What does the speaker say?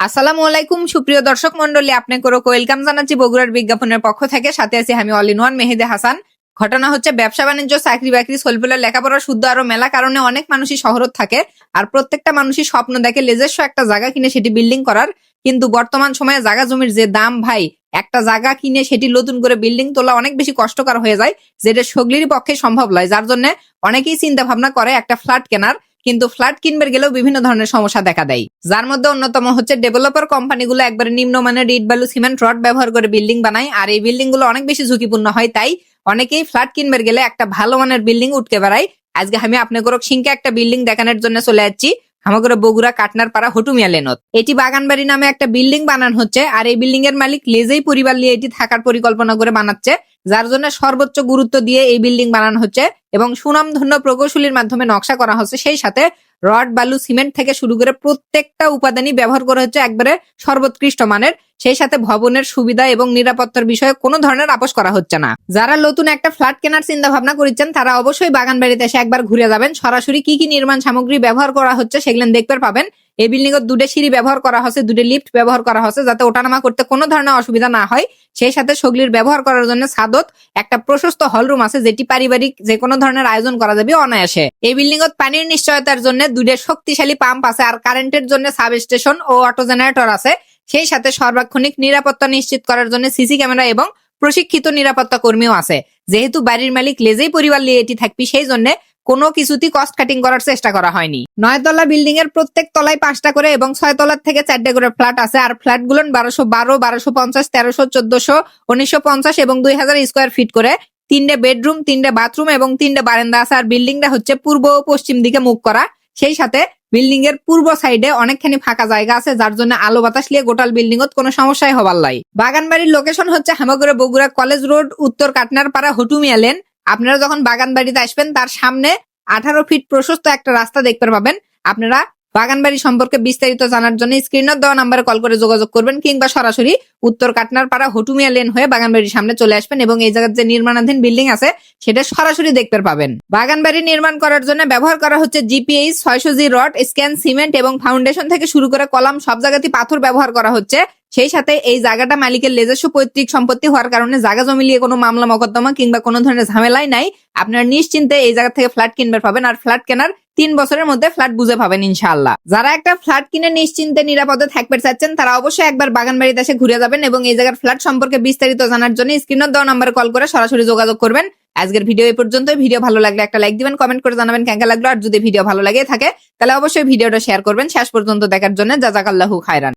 আসসালামু আলাইকুম, সুপ্রিয় দর্শক মন্ডলী আপনাকে ওয়েলকাম জানাচ্ছি বগুড়ার বিজ্ঞাপনের পক্ষ থেকে। সাথে আছি আমি all in one Mehedi Hasan. ঘটনা হচ্ছে, ব্যবসা বাণিজ্য, চাকরি বাকরি সলফুলের লেখাপড়া শুদ্ধ আরও মেলা কারণে অনেক মানুষই শহরত থাকে। আর প্রত্যেকটা মানুষই স্বপ্ন দেখে, নিজস্ব একটা জায়গা কিনে সেটি বিল্ডিং করার। কিন্তু বর্তমান সময়ে জায়গা জমির যে দাম, ভাই, একটা জায়গা কিনে সেটি নতুন করে বিল্ডিং তোলা অনেক বেশি কষ্টকর হয়ে যায়। যেটা সগলির পক্ষে সম্ভব নয়। যার জন্য অনেকেই চিন্তা ভাবনা করে, একটা ফ্ল্যাট কেনার। কিন্তু ফ্ল্যাট কিনবে গেলেও বিভিন্ন ধরনের সমস্যা দেখা দেয়। যার মধ্যে অন্যতম হচ্ছে ডেভেলপার কোম্পানিগুলো একবারে নিম্নমানের ইট বালু সিমেন্ট, রড ব্যবহার করে বিল্ডিং বানায়, আর এই বিল্ডিংগুলো অনেক বেশি ঝুঁকিপূর্ণ হয়, তাই অনেকেই ফ্ল্যাট কিনবে গেলে একটা ভালো মানের বিল্ডিং উঠকে বেড়ায়। আজকে আমি আপনাকে সিংকে একটা বিল্ডিং দেখানোর জন্য চলে যাচ্ছি, আমাদের বগুড়া কাটনার পাড়া হটুমিয়া লেনত। এটি বাগানবাড়ি নামে একটা বিল্ডিং বানানো হচ্ছে, আর এই বিল্ডিং এর মালিক লেজেই পরিবার নিয়ে এটি থাকার পরিকল্পনা করে বানাচ্ছে। যার জন্য সর্বোচ্চ গুরুত্ব দিয়ে এই বিল্ডিং বানানো হচ্ছে এবং সুনামধন্য প্রকৌশলীর মাধ্যমে নকশা করা হচ্ছে সেই সাথে রড, বালু, সিমেন্ট থেকে শুরু করে প্রত্যেকটা উপাদানই ব্যবহার করা হচ্ছে একবারে সর্বোৎকৃষ্ট মানের। সেই সাথে ভবনের সুবিধা এবং নিরাপত্তার বিষয়ে কোনো ধরনের আপোষ করা হচ্ছে না। যারা নতুন একটা ফ্ল্যাট কেনার চিন্তা ভাবনা করছেন, তারা অবশ্যই বাগান বাড়িতে এসে একবার ঘুরে যাবেন। সরাসরি কি কি নির্মাণ সামগ্রী ব্যবহার করা হচ্ছে সেগুলো দেখতে পাবেন। এই বিল্ডিং এর দুটো সিঁড়ি ব্যবহার করা হচ্ছে, দুটো লিফট ব্যবহার করা হচ্ছে যাতে ওঠানামা করতে কোনো ধরনের অসুবিধা না হয়। সেই সাথে সগলির ব্যবহার করার জন্য সাদত, একটা প্রশস্ত হলরুম আছে যেটি পারিবারিক যে কোনো ধরনের আয়োজন করা যাবে অনায়াসে। এই বিল্ডিং এর পানির নিশ্চয়তার জন্য দুটো শক্তিশালী পাম্প আছে আর কারেন্টের জন্য সাব স্টেশন ও অটো জেনারেটর আছে। সেই সাথে সর্বাক্ষণিক নিরাপত্তা নিশ্চিত করার জন্য সিসি ক্যামেরা এবং প্রশিক্ষিত নিরাপত্তা কর্মীও আছে। যেহেতু বাড়ির মালিক লেজেই পরিবার নিয়ে এটি থাকবি, সেই জন্য কোনো কিছুতেই কস্ট কাটিং করার চেষ্টা করা হয়নি। নয় তলা বিল্ডিং এর প্রত্যেক তলায় পাঁচটা করে এবং ছয় তলার থেকে চারটে করে ফ্ল্যাট আছে আর ফ্ল্যাটগুলো বারোশো বারো, বারোশো পঞ্চাশ, তেরোশো, চোদ্দশো, উনিশশো পঞ্চাশ এবং দুই হাজার স্কোয়ার ফিট করে তিনটে বেডরুম তিনটে বাথরুম এবং তিনটে বারান্দা আছে। আর বিল্ডিংটা হচ্ছে পূর্ব ও পশ্চিম দিকে মুখ করা। সেই সাথে বিল্ডিং এর পূর্ব সাইডে অনেকখানি ফাঁকা জায়গা আছে, যার জন্য আলো বাতাস নিয়ে গোটাল বিল্ডিং কোনো সমস্যাই হবার লাই বাগানবাড়ির লোকেশন হচ্ছে হামাগুড়ে বগুড়া কলেজ রোড, উত্তর কাটনার পাড়া হটুমিয়া লেন আপনারা যখন বাগান বাড়িতে আসবেন, তার সামনে আঠারো ফিট প্রশস্ত একটা রাস্তা দেখতে পাবেন। আপনারা বাগান বাড়ি সম্পর্কে বিস্তারিত জানার জন্য স্ক্রিনের দেওয়া নাম্বারে কল করে যোগাযোগ করবেন কিংবা সরাসরি উত্তর কাটনার পাড়া হটুমিয়া লেন হয়ে বাগানবাড়ির সামনে চলে আসবেন এবং এই জায়গার যে নির্মাণাধীন বিল্ডিং আছে, সেটা সরাসরি দেখতে পাবেন। বাগানবাড়ি নির্মাণ করার জন্য ব্যবহার করা হচ্ছে জিপিএইচ ছয়শো জি রড স্ক্যান সিমেন্ট এবং ফাউন্ডেশন থেকে শুরু করে কলাম, সব জায়গাতেই পাথর ব্যবহার করা হচ্ছে। সেই সাথে এই জায়গাটা মালিকের লেজস্ব পৈতৃক সম্পত্তি হওয়ার কারণে জায়গা জমি নিয়ে কোনো মামলা, মকদ্দমা কিংবা কোনো ধরনের ঝামেলাই নাই। আপনারা নিশ্চিন্তে এই জায়গা থেকে ফ্ল্যাট কিনবে পাবেন আর ফ্ল্যাট কেনার তিন বছরের মধ্যে ফ্ল্যাট বুঝে পাবেন ইনশাল্লাহ যারা একটা ফ্ল্যাট কিনে নিশ্চিন্তে, নিরাপদে থাকতে চাচ্ছেন, তারা অবশ্যই একবার বাগান বাড়িতে এসে ঘুরে যাবেন এবং এই জায়গার ফ্ল্যাট সম্পর্কে বিস্তারিত জানার জন্য স্ক্রিনের দেওয়া নাম্বারে কল করে সরাসরি যোগাযোগ করবেন। আজকের ভিডিও এই পর্যন্ত ভিডিও ভালো লাগলে একটা লাইক দিবেন, কমেন্ট করে জানাবেন কেঙ্কা লাগল। আর যদি ভিডিও ভালো লাগে থাকে, তাহলে অবশ্যই ভিডিওটা শেয়ার করবেন। শেষ পর্যন্ত দেখার জন্য জাজাকাল্লাহু খায়রান।